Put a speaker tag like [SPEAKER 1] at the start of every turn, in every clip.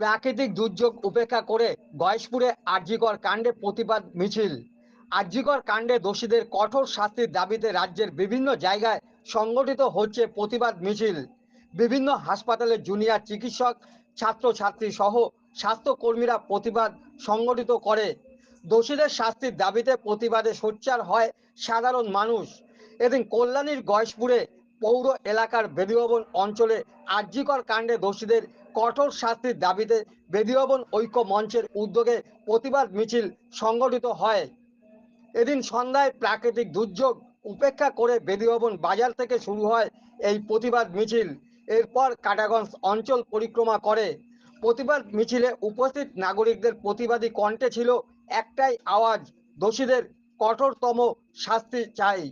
[SPEAKER 1] প্রাকৃতিক দুর্যোগ উপেক্ষা করে গয়েশপুরে আরজিকর কাণ্ডে প্রতিবাদ মিছিল। আরজিকর কাণ্ডে দোষীদের কঠোর শাস্তির দাবিতে রাজ্যের বিভিন্ন জায়গায় সংগঠিত হচ্ছে প্রতিবাদ মিছিল। বিভিন্ন হাসপাতালে জুনিয়র চিকিৎসক, ছাত্রছাত্রী সহ স্বাস্থ্যকর্মীরা প্রতিবাদ সংগঠিত করে। দোষীদের শাস্তির দাবিতে প্রতিবাদে সোচ্চার হয় সাধারণ মানুষ। এদিন কল্যাণীর গয়েশপুরে পৌর এলাকার বেদিভবন অঞ্চলে আর্যিকর কাণ্ডে দোষীদের কঠোর শাস্তির দাবিতে বেদিভবন ঐক্য মঞ্চের উদ্যোগে প্রতিবাদ মিছিল সংগঠিত হয়। এদিন সন্ধ্যায় প্রাকৃতিক দুর্যোগ উপেক্ষা করে বেদিভবন বাজার থেকে শুরু হয় এই প্রতিবাদ মিছিল। এরপর কাটাগঞ্জ অঞ্চল পরিক্রমা করে। প্রতিবাদ মিছিলে উপস্থিত নাগরিকদের প্রতিবাদী কণ্ঠে ছিল একটাই আওয়াজ, দোষীদের কঠোরতম শাস্তি চাই।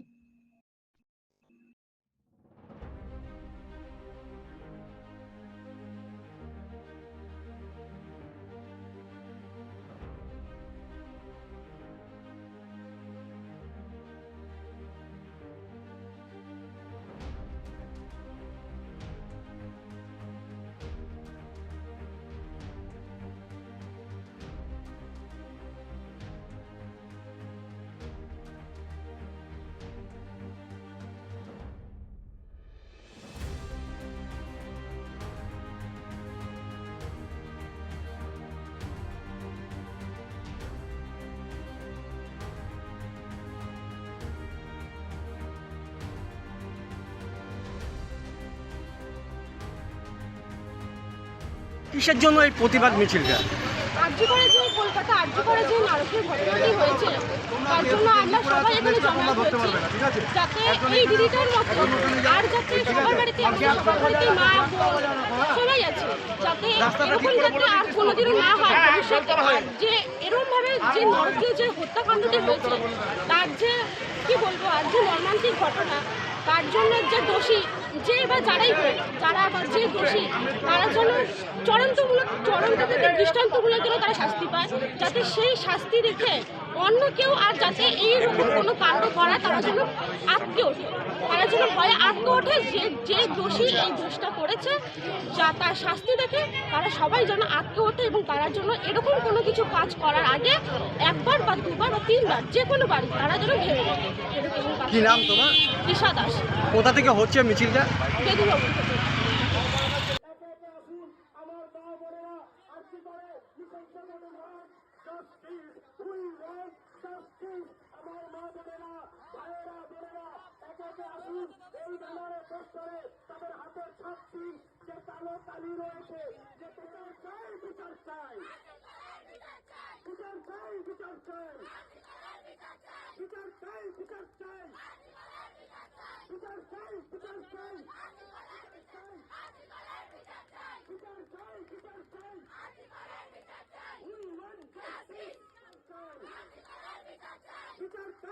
[SPEAKER 1] কিসের জন্য এই প্রতিবাদ মিছিলটা?
[SPEAKER 2] আর্জি করে যে কলকাতা আর্জি করে যে নারকের ঘটনাটি হয়েছে তার জন্য আমরা সবাই এখানে জমা হয়েছি। যাতে এই দিদিটার মতো আর যাতে সবার বাড়িতে সবার বাড়িতে মা বোন সবাই আছে যাতে এরকম যাতে আর কোনোদিনও না হয়। ভবিষ্যতে আর যে এরকম যে নরকীয় যে হত্যাকাণ্ডটি হয়েছে তার যে কি বলব আর যে মর্মান্তিক ঘটনা তার জন্য যে দোষী যে বা যারাই যারা বা যে দোষী তারা যেন চরন্তমূলক চরন্ত থেকে দৃষ্টান্তমূলক যেন তারা শাস্তি পায় যাতে সেই শাস্তি দেখে অন্য কেউ আর যাতে এইরকম কোনো কাণ্ড করা তারা যেন আটকে ওঠে তারা যেন ভয়ে আটকে ওঠে যে যে দোষী এই দোষটা করেছে যা তার শাস্তি দেখে তারা সবাই যেন আটকে ওঠে এবং তারা জন্য এরকম কোনো কিছু কাজ করার আগে একবার বা দুবার বা তিনবার যে কোনো বাড়ি তারা যেন ভেবে। এরকম
[SPEAKER 1] কি নাম তোমার?
[SPEAKER 2] দিশা দাস।
[SPEAKER 1] কোথা থেকে হচ্ছে মিছিলটা
[SPEAKER 2] ভবন থেকে।
[SPEAKER 3] বিচার